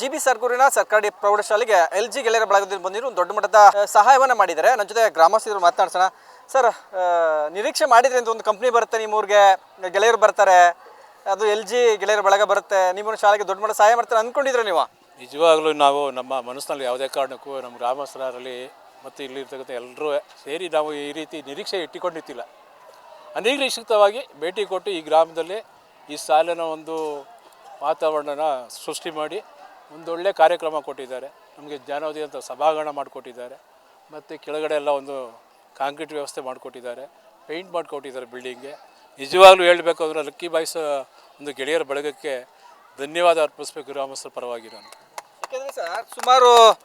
G B ಸರ್ಗೂರಿನ ಸರ್ಕಾರಿ ಪ್ರೌಢಶಾಲೆಗೆ L G ಗೆಳೆಯರ ಬಳಗದಿಂದ ಬಂದಿರೋ ದೊಡ್ಡ ಮಟ್ಟದ ಸಹಾಯವನ್ನು ಮಾಡಿದ್ದಾರೆ. ನನ್ನ ಜೊತೆ ಗ್ರಾಮಸ್ಥರು ಮಾತನಾಡ್ಸೋಣ. ಸರ್ ನಿರೀಕ್ಷೆ ಮಾಡಿದ್ರೆ ಅಂತ ಒಂದು ಕಂಪ್ನಿ ಬರುತ್ತೆ, ನಿಮ್ಮ ಊರಿಗೆ ಗೆಳೆಯರು ಬರ್ತಾರೆ, ಅದು ಎಲ್ ಜಿ ಗೆಳೆಯರ ಬಳಗ ಬರುತ್ತೆ ನಿಮ್ಮ ಶಾಲೆಗೆ ದೊಡ್ಡ ಮಟ್ಟ ಸಹಾಯ ಮಾಡ್ತಾರೆ ಅಂದ್ಕೊಂಡಿದ್ರೆ ನೀವು? ನಿಜವಾಗ್ಲೂ ನಾವು ನಮ್ಮ ಮನಸ್ಸಿನಲ್ಲಿ ಯಾವುದೇ ಕಾರಣಕ್ಕೂ ನಮ್ಮ ಗ್ರಾಮಸ್ಥರಲ್ಲಿ ಮತ್ತು ಇಲ್ಲಿರ್ತಕ್ಕಂಥ ಎಲ್ಲರೂ ಸೇರಿ ನಾವು ಈ ರೀತಿ ನಿರೀಕ್ಷೆ ಇಟ್ಟುಕೊಂಡಿತ್ತಿಲ್ಲ ಅನಿರೀಕ್ಷಿತವಾಗಿ ಭೇಟಿ ಕೊಟ್ಟು ಈ ಗ್ರಾಮದಲ್ಲಿ ಈ ಸಾಲಿನ ಒಂದು ವಾತಾವರಣನ ಸೃಷ್ಟಿ ಮಾಡಿ ಒಂದೊಳ್ಳೆ ಕಾರ್ಯಕ್ರಮ ಕೊಟ್ಟಿದ್ದಾರೆ. ನಮಗೆ ಜ್ಞಾನೋದಯ ಅಂತ ಸಭಾಂಗಣ ಮಾಡಿಕೊಟ್ಟಿದ್ದಾರೆ. ಮತ್ತು ಕೆಳಗಡೆ ಎಲ್ಲ ಒಂದು ಕಾಂಕ್ರೀಟ್ ವ್ಯವಸ್ಥೆ ಮಾಡಿಕೊಟ್ಟಿದ್ದಾರೆ. ಪೇಂಟ್ ಮಾಡಿಕೊಟ್ಟಿದ್ದಾರೆ ಬಿಲ್ಡಿಂಗ್ಗೆ. ನಿಜವಾಗ್ಲೂ ಹೇಳಬೇಕು ಅಂದರೆ ಲಕ್ಕಿ ಬಾಯ್ಸ್ ಒಂದು ಗೆಳೆಯರ ಬಳಗಕ್ಕೆ ಧನ್ಯವಾದ ಅರ್ಪಿಸ್ಬೇಕು ಗ್ರಾಮಸ್ಥರ ಪರವಾಗಿ ನಾನು. ಯಾಕೆಂದರೆ ಸರ್, ಸುಮಾರು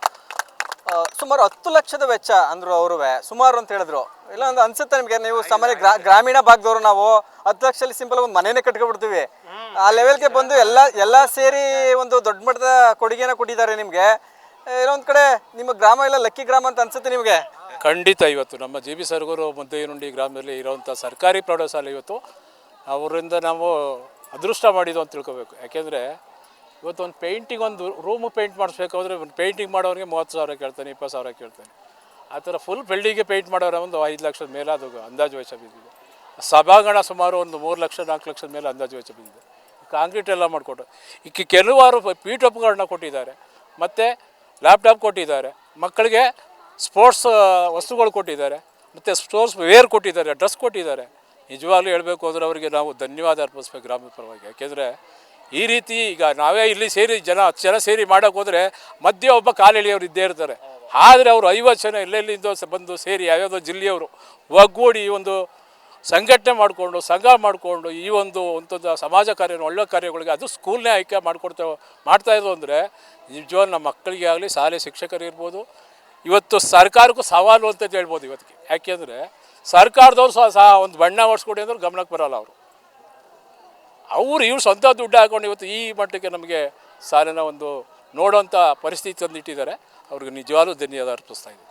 ಸುಮಾರು ಹತ್ತು ಲಕ್ಷದ ವೆಚ್ಚ ಅಂದರು ಅವರು ಸುಮಾರು ಅಂತ ಹೇಳಿದ್ರು. ಇಲ್ಲ ಒಂದು ಅನ್ಸುತ್ತೆ ನಿಮಗೆ, ನೀವು ಸಾಮಾನ್ಯ ಗ್ರಾ- ಗ್ರಾಮೀಣ ಭಾಗದವರು ನಾವು ಹತ್ತು ಲಕ್ಷದಲ್ಲಿ ಸಿಂಪಲ್ ಒಂದು ಮನೆಯೇ ಕಟ್ಕೊಬಿಡ್ತೀವಿ. ಆ ಲೆವೆಲ್ಗೆ ಬಂದು ಎಲ್ಲ ಎಲ್ಲ ಸೇರಿ ಒಂದು ದೊಡ್ಡ ಮಟ್ಟದ ಕೊಡುಗೆನ ಕೊಟ್ಟಿದ್ದಾರೆ ನಿಮಗೆ. ಇನ್ನೊಂದು ಕಡೆ ನಿಮ್ಮ ಗ್ರಾಮ ಎಲ್ಲ ಲಕ್ಕಿ ಗ್ರಾಮ ಅಂತ ಅನ್ಸುತ್ತೆ ನಿಮಗೆ? ಖಂಡಿತ ಇವತ್ತು ನಮ್ಮ ಜಿ ಬಿ ಸರ್ಗೂರು ಮುದ್ದೇನುಂಡಿ ಗ್ರಾಮದಲ್ಲಿ ಇರೋವಂಥ ಸರ್ಕಾರಿ ಪ್ರೌಢಶಾಲೆ ಇವತ್ತು. ಅವರಿಂದ ನಾವು ಅದೃಷ್ಟ ಮಾಡಿದ್ದು ಅಂತ ತಿಳ್ಕೊಬೇಕು. ಯಾಕೆಂದರೆ ಇವತ್ತು ಒಂದು ಪೇಂಟಿಂಗ್ ಒಂದು ರೂಮು ಪೇಂಟ್ ಮಾಡಿಸ್ಬೇಕಾದ್ರೆ ಒಂದು ಪೇಂಟಿಂಗ್ ಮಾಡೋರಿಗೆ ಮೂವತ್ತು ಸಾವಿರ ಕೇಳ್ತಾನೆ, ಇಪ್ಪತ್ತು ಸಾವಿರ ಕೇಳ್ತಾನೆ. ಆ ಥರ ಫುಲ್ ಬಿಲ್ಡಿಂಗ್ಗೆ ಪೇಂಟ್ ಮಾಡೋರ ಒಂದು ಐದು ಲಕ್ಷದ ಮೇಲೆ ಅದು ಅಂದಾಜು ವೆಚ್ಚ ಬಿದ್ದಿದೆ. ಸಭಾಂಗಣ ಸುಮಾರು ಒಂದು ಮೂರು ಲಕ್ಷ, ನಾಲ್ಕು ಲಕ್ಷದ ಮೇಲೆ ಅಂದಾಜು ವೆಚ್ಚ ಬಿದ್ದಿದೆ. ಕಾಂಕ್ರೀಟ್ ಎಲ್ಲ ಮಾಡಿಕೊಟ್ಟು. ಈಗ ಕೆಲವಾರು ಪೀಠೋಪಕರಣ ಕೊಟ್ಟಿದ್ದಾರೆ. ಮತ್ತು ಲ್ಯಾಪ್ಟಾಪ್ ಕೊಟ್ಟಿದ್ದಾರೆ. ಮಕ್ಕಳಿಗೆ ಸ್ಪೋರ್ಟ್ಸ್ ವಸ್ತುಗಳು ಕೊಟ್ಟಿದ್ದಾರೆ. ಮತ್ತು ಸ್ಪೋರ್ಟ್ಸ್ ವೇರ್ ಕೊಟ್ಟಿದ್ದಾರೆ, ಡ್ರೆಸ್ ಕೊಟ್ಟಿದ್ದಾರೆ. ನಿಜವಾಗ್ಲೂ ಹೇಳಬೇಕು ಅಂದರೆ ಅವರಿಗೆ ನಾವು ಧನ್ಯವಾದ ಅರ್ಪಿಸ್ಬೇಕು ಗ್ರಾಮದ ಪರವಾಗಿ. ಯಾಕೆಂದರೆ ಈ ರೀತಿ ಈಗ ನಾವೇ ಇಲ್ಲಿ ಸೇರಿ ಜನ, ಹತ್ತು ಜನ ಸೇರಿ ಮಾಡೋಕ್ಕೆ ಹೋದರೆ ಮಧ್ಯೆ ಒಬ್ಬ ಕಾಲೆಳೆಯವರು ಇದ್ದೇ ಇರ್ತಾರೆ. ಆದರೆ ಅವರು ಐವತ್ತು ಜನ ಎಲ್ಲೆಲ್ಲಿಂದ ಬಂದು ಸೇರಿ ಯಾವ್ಯಾವುದೋ ಜಿಲ್ಲೆಯವರು ಒಗ್ಗೂಡಿ ಒಂದು ಸಂಘಟನೆ ಮಾಡಿಕೊಂಡು, ಸಂಘ ಮಾಡಿಕೊಂಡು ಈ ಒಂದು ಒಂಥದ್ದು ಸಮಾಜ ಕಾರ್ಯ ಒಳ್ಳೆ ಕಾರ್ಯಗಳಿಗೆ ಅದು ಸ್ಕೂಲ್ನೇ ಆಯ್ಕೆ ಮಾಡಿಕೊಡ್ತಾ, ಮಾಡ್ತಾ ಇದ್ರು ಅಂದರೆ ನಿಜವಾಗ್ಲೂ ನಮ್ಮ ಮಕ್ಕಳಿಗೆ ಆಗಲಿ, ಶಾಲೆ ಶಿಕ್ಷಕರಿರ್ಬೋದು ಇವತ್ತು ಸರ್ಕಾರಕ್ಕೂ ಸವಾಲು ಅಂತ ಹೇಳ್ಬೋದು ಇವತ್ತಿಗೆ. ಯಾಕೆಂದರೆ ಸರ್ಕಾರದವ್ರು ಸಹ ಒಂದು ಬಣ್ಣ ಹೊಡ್ಸ್ಕೊಡಿ ಅಂದ್ರೆ ಗಮನಕ್ಕೆ ಬರೋಲ್ಲ ಅವರು. ಅವರು ಇವ್ರು ಸ್ವಂತ ದುಡ್ಡು ಹಾಕೊಂಡು ಇವತ್ತು ಈ ಮಟ್ಟಕ್ಕೆ ನಮಗೆ ಸಾಲಿನ ಒಂದು ನೋಡೋಂಥ ಪರಿಸ್ಥಿತಿ ತಂದಿಟ್ಟಿದ್ದಾರೆ ಅವ್ರಿಗೆ ನಿಜವಾಗ್ಲೂ ಧನ್ಯವಾದ ಅರ್ಪಿಸ್ತಾ ಇದ್ದೀನಿ.